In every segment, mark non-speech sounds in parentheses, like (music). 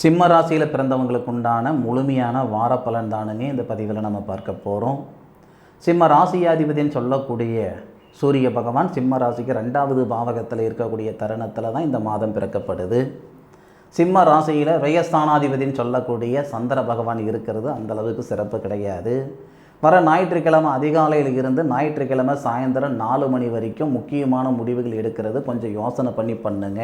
சிம்ம ராசியில் பிறந்தவங்களுக்கு உண்டான முழுமையான வார பலன் தானுங்க இந்த பதிவில் நம்ம பார்க்க போகிறோம் சிம்ம ராசியாதிபதினு சொல்லக்கூடிய சூரிய பகவான் சிம்ம ராசிக்கு ரெண்டாவது பாவகத்தில் இருக்கக்கூடிய தருணத்தில் தான் இந்த மாதம் பிறக்கப்படுது. சிம்ம ராசியில் வியஸ்தானாதிபதின்னு சொல்லக்கூடிய சந்திர பகவான் இருக்கிறது அந்தளவுக்கு சிறப்பு கிடையாது. வர ஞாயிற்றுக்கிழமை அதிகாலையில் இருந்து ஞாயிற்றுக்கிழமை சாயந்தரம் நாலு மணி வரைக்கும் முக்கியமான முடிவுகள் எடுக்கிறது. கொஞ்சம் யோசனை பண்ணி பண்ணுங்க.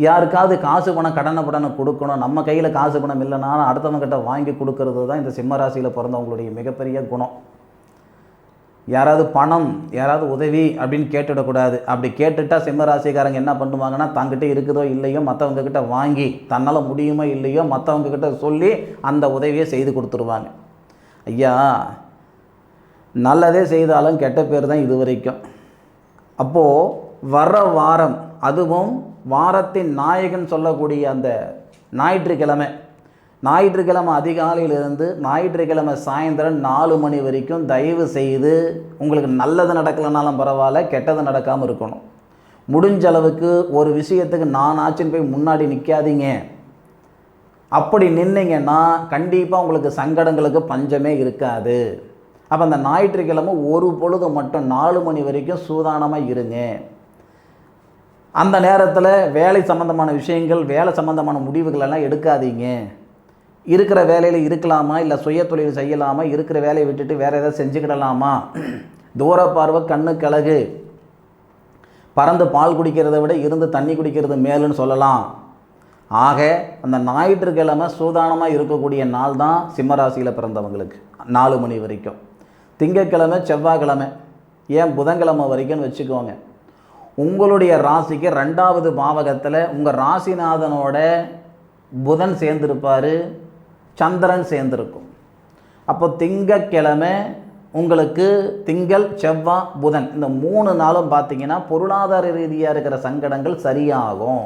யாருக்காவது காசு பணம் கடனை படனை கொடுக்கணும். நம்ம கையில் காசு பணம் இல்லைனாலும் அடுத்தவங்ககிட்ட வாங்கி கொடுக்கறது தான் இந்த சிம்மராசியில் பிறந்தவங்களுடைய மிகப்பெரிய குணம். யாராவது பணம் யாராவது உதவி அப்படின்னு கேட்டுடக்கூடாது அப்படி கேட்டுட்டா சிம்மராசிக்காரங்க என்ன பண்ணுவாங்கன்னா தங்கிட்ட இருக்குதோ இல்லையோ மற்றவங்கக்கிட்ட வாங்கி தன்னால் முடியுமோ இல்லையோ மற்றவங்கக்கிட்ட சொல்லி அந்த உதவியை செய்து கொடுத்துருவாங்க. ஐயா நல்லதே செய்தாலும் கெட்ட பேர் தான் இது வரைக்கும். அப்போது வர வாரம் அதுவும் வாரத்தின் நாயகன் சொல்லக்கூடிய அந்த ஞாயிற்றுக்கிழமை. ஞாயிற்றுக்கிழமை அதிகாலையிலிருந்து ஞாயிற்றுக்கிழமை சாயந்தரம் நாலு மணி வரைக்கும் தயவு செய்து உங்களுக்கு நல்லது நடக்கலைனாலும் பரவாயில்ல கெட்டது நடக்காமல் இருக்கணும். முடிஞ்ச அளவுக்கு ஒரு விஷயத்துக்கு நான் ஆச்சுன்னு போய் முன்னாடி நிற்காதீங்க அப்படி நின்னீங்கன்னா கண்டிப்பாக உங்களுக்கு சங்கடங்களுக்கு பஞ்சமே இருக்காது. அப்போ அந்த ஞாயிற்றுக்கிழமை ஒரு பொழுது மட்டும் நாலு மணி வரைக்கும் சூதானமாக இருங்க. அந்த நேரத்தில் வேலை சம்மந்தமான விஷயங்கள் வேலை சம்மந்தமான முடிவுகள் எல்லாம் எடுக்காதீங்க. இருக்கிற வேலையில் இருக்கலாமா? இல்லை சுய தொழில் செய்யலாமா? இருக்கிற வேலையை விட்டுட்டு வேறு ஏதாவது செஞ்சுக்கிடலாமா? தூர பார்வை கண்ணு கழகு பறந்து பால் குடிக்கிறத விட இருந்து தண்ணி குடிக்கிறது மேலுன்னு சொல்லலாம். ஆக அந்த ஞாயிற்றுக்கிழமை சூதானமாக இருக்கக்கூடிய நாள் தான் சிம்மராசியில் பிறந்தவங்களுக்கு நாலு மணி வரைக்கும். திங்கட்கிழமை செவ்வாய்க்கிழமை ஏன் புதன்கிழமை வரைக்கும்னு வச்சுக்கோங்க. உங்களுடைய ராசிக்கு ரெண்டாவது பாவகத்தில் உங்கள் ராசிநாதனோட புதன் சேர்ந்திருப்பார் சந்திரன் சேர்ந்திருக்கும். அப்போ திங்கக்கிழமை உங்களுக்கு திங்கள் செவ்வாய் புதன் இந்த மூணு நாளும் பார்த்தீங்கன்னா பொருளாதார ரீதியாக இருக்கிற சங்கடங்கள் சரியாகும்.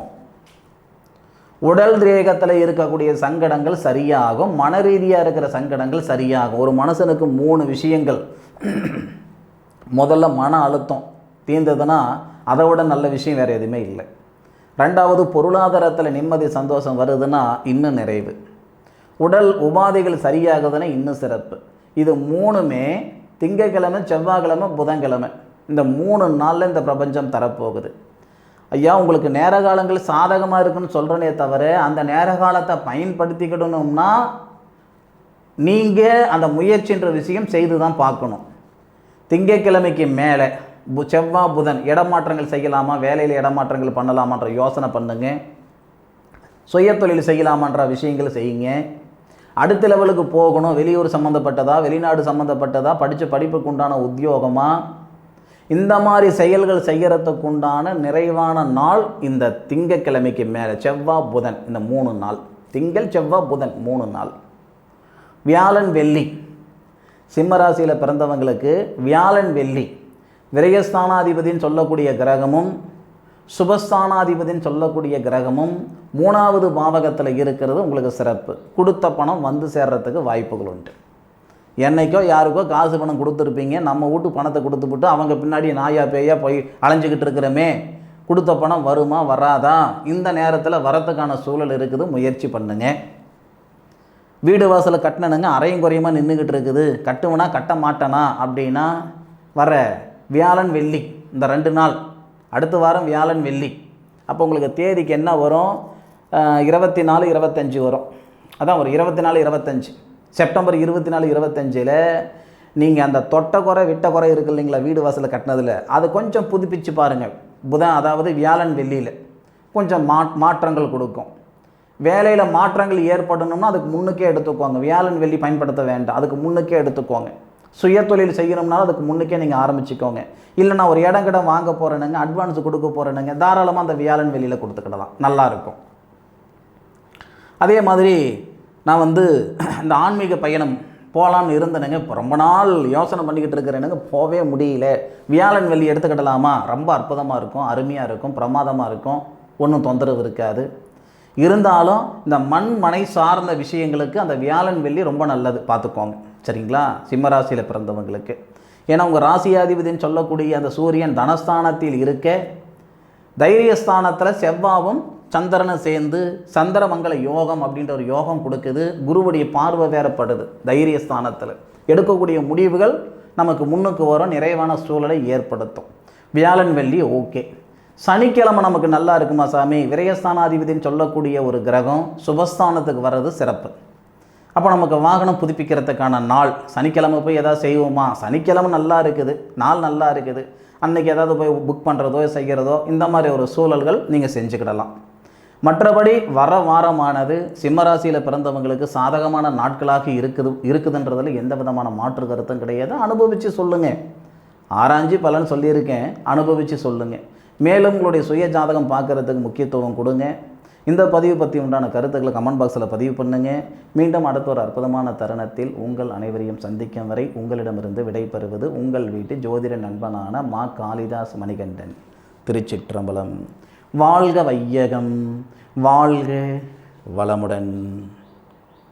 உடல் ரேகத்தில் இருக்கக்கூடிய சங்கடங்கள் சரியாகும். மன ரீதியாக இருக்கிற சங்கடங்கள் சரியாகும். ஒரு மனுஷனுக்கு மூணு விஷயங்கள். முதல்ல மன அழுத்தம். தீர்ந்ததுன்னா அதை விட நல்ல விஷயம் வேறு எதுவுமே இல்லை. ரெண்டாவது பொருளாதாரத்தில் நிம்மதி சந்தோஷம் வருதுன்னா இன்னும் நிறைவு. உடல் உபாதைகள் சரியாகுதுன்னா இன்னும் சிறப்பு. இது மூணுமே திங்கக்கிழமை செவ்வாய்க்கிழமை புதன்கிழமை. இந்த மூணு நாளில் இந்த பிரபஞ்சம் தரப்போகுது. ஐயா உங்களுக்கு நேர காலங்கள் சாதகமாக இருக்குன்னு சொல்கிறனே தவிர அந்த நேர காலத்தை பயன்படுத்திக்கிடணும்னா நீங்கள் அந்த முயற்சின்ற விஷயம் செய்து தான் பார்க்கணும். திங்கக்கிழமைக்கு மேலே செவ்வாய் புதன் இடமாற்றங்கள் செய்யலாமா? வேலையில் இடமாற்றங்கள் பண்ணலாமான்ற யோசனை பண்ணுங்க. சுய தொழில் செய்யலாமான்ற விஷயங்கள் செய்யுங்க. அடுத்த லெவலுக்கு போகணும். வெளியூர் சம்மந்தப்பட்டதா வெளிநாடு சம்மந்தப்பட்டதா படித்த படிப்புக்கு உண்டான உத்தியோகமா? இந்த மாதிரி செயல்கள் செய்கிறதுக்கு உண்டான நிறைவான நாள் இந்த திங்கக்கிழமைக்கு மேலே. செவ்வாய் புதன் இந்த மூணு நாள். திங்கள் செவ்வாய் புதன் மூணு நாள். வியாழன் வெள்ளி. சிம்மராசியில் பிறந்தவங்களுக்கு வியாழன் வெள்ளி. விரயஸ்தானாதிபதின்னு சொல்லக்கூடிய கிரகமும் சுபஸ்தானாதிபதின்னு சொல்லக்கூடிய கிரகமும் மூணாவது பாவகத்தில் இருக்கிறது உங்களுக்கு சிறப்பு. கொடுத்த பணம் வந்து சேர்றதுக்கு வாய்ப்புகள் உண்டு. என்னைக்கோ யாருக்கோ காசு பணம் கொடுத்துருப்பீங்க நம்ம வீட்டு பணத்தை கொடுத்துப்புட்டு அவங்க பின்னாடி நாயா பேயா போய் அலைஞ்சிக்கிட்டு இருக்கிறோமே கொடுத்த பணம் வருமா வராதா? இந்த நேரத்தில் வரத்துக்கான சூழல் இருக்குது முயற்சி பண்ணுங்க. வீடு வாசலை கட்டினனுங்க அரையும் குறையுமா நின்றுக்கிட்டு இருக்குது. கட்டுவனா கட்ட மாட்டேனா அப்படின்னா வர வியாழன் வெள்ளி இந்த ரெண்டு நாள். அடுத்த வாரம் வியாழன் வெள்ளி. அப்போ உங்களுக்கு தேதிக்கு என்ன வரும்? இருபத்தி நாலு இருபத்தஞ்சி வரும். அதான் ஒரு இருபத்தி நாலு இருபத்தஞ்சி. செப்டம்பர் இருபத்தி நாலு இருபத்தஞ்சில் நீங்கள் அந்த தொட்ட குறை விட்ட குறை இருக்கு இல்லைங்களா வீடு வாசலில் கட்டினதில்? அதை கொஞ்சம் புதுப்பிச்சு பாருங்கள். புதன் அதாவது வியாழன் வெள்ளியில் கொஞ்சம் மா மாற்றங்கள் கொடுக்கும். வேலையில் மாற்றங்கள் ஏற்படணும்னா அதுக்கு முன்னுக்கே எடுத்துக்கோங்க. வியாழன் வெள்ளி பயன்படுத்த வேண்டாம். அதுக்கு முன்னுக்கே எடுத்துக்கோங்க. சுய தொழில் செய்யணும்னாலும் அதுக்கு முன்னுக்கே நீங்கள் ஆரம்பிச்சுக்கோங்க. இல்லை நான் ஒரு இடம் கிடம் வாங்க போகிறேனுங்க அட்வான்ஸ் கொடுக்க போகிறேனுங்க தாராளமாக அந்த வியாழன் வெளியில் கொடுத்துக்கிடலாம். நல்லாயிருக்கும் அதே மாதிரி நான் வந்து (clears throat) இந்த ஆன்மீக பயணம் போகலான்னு இருந்தேனுங்க. இப்போ ரொம்ப நாள் யோசனை பண்ணிக்கிட்டு இருக்கிறேனுங்க. போகவே முடியல. வியாழன் வெள்ளி எடுத்துக்கிடலாமா? ரொம்ப அற்புதமாக இருக்கும். அருமையாக இருக்கும். பிரமாதமாக இருக்கும். ஒன்றும் தொந்தரவு இருக்காது. இருந்தாலும் இந்த மண் மனை சார்ந்த விஷயங்களுக்கு அந்த வியாழன் வெள்ளி ரொம்ப நல்லது. பார்த்துக்கோங்க. சரிங்களா? சிம்மராசியில் பிறந்தவங்களுக்கு. ஏன்னா உங்கள் ராசியாதிபதினு சொல்லக்கூடிய அந்த சூரியன் தனஸ்தானத்தில் இருக்க தைரியஸ்தானத்தில் செவ்வாவும் சந்திரனை சேர்ந்து சந்திரமங்கல யோகம் அப்படின்ற ஒரு யோகம் கொடுக்குது. குருவுடைய பார்வை வேறப்படுது தைரியஸ்தானத்தில். எடுக்கக்கூடிய முடிவுகள் நமக்கு முன்னுக்கு வரும் நிறைவான சூழலை ஏற்படுத்தும். வியாழன் வெள்ளி ஓகே. சனிக்கிழமை நமக்கு நல்லா இருக்குமா சாமி? விரயஸ்தானாதிபதினு சொல்லக்கூடிய ஒரு கிரகம் சுபஸ்தானத்துக்கு வர்றது சிறப்பு. அப்போ நமக்கு வாகனம் புதுப்பிக்கிறதுக்கான நாள். சனிக்கிழமை போய் எதாவது செய்வோமா? சனிக்கிழமை நல்லா இருக்குது. நாள் நல்லா இருக்குது. அன்றைக்கி ஏதாவது போய் புக் பண்ணுறதோ செய்கிறதோ இந்த மாதிரி ஒரு சூழல்கள் நீங்கள் செஞ்சுக்கிடலாம். மற்றபடி வர வாரமானது சிம்மராசியில் பிறந்தவங்களுக்கு சாதகமான நாட்களாக இருக்குது இருக்குதுன்றதில் எந்த விதமான மாற்று கருத்தும் கிடையாது. அனுபவித்து சொல்லுங்கள் ஆராய்ஞ்சு பலன் சொல்லியிருக்கேன். அனுபவித்து சொல்லுங்கள் மேலும் உங்களுடைய சுய ஜாதகம் பார்க்குறதுக்கு முக்கியத்துவம் கொடுங்க. இந்த பதிவு பற்றி உண்டான கருத்துக்களை கமெண்ட் பாக்ஸில் பதிவு பண்ணுங்க. மீண்டும் அடுத்த ஒரு அற்புதமான தருணத்தில் உங்கள் அனைவரையும் சந்திக்கும் வரை உங்களிடமிருந்து விடைபெறுவது உங்கள் வீட்டு ஜோதிட நண்பனான மா காளிதாஸ் மணிகண்டன். திருச்சிற்றம்பலம். வாழ்க வையகம். வாழ்க வளமுடன்.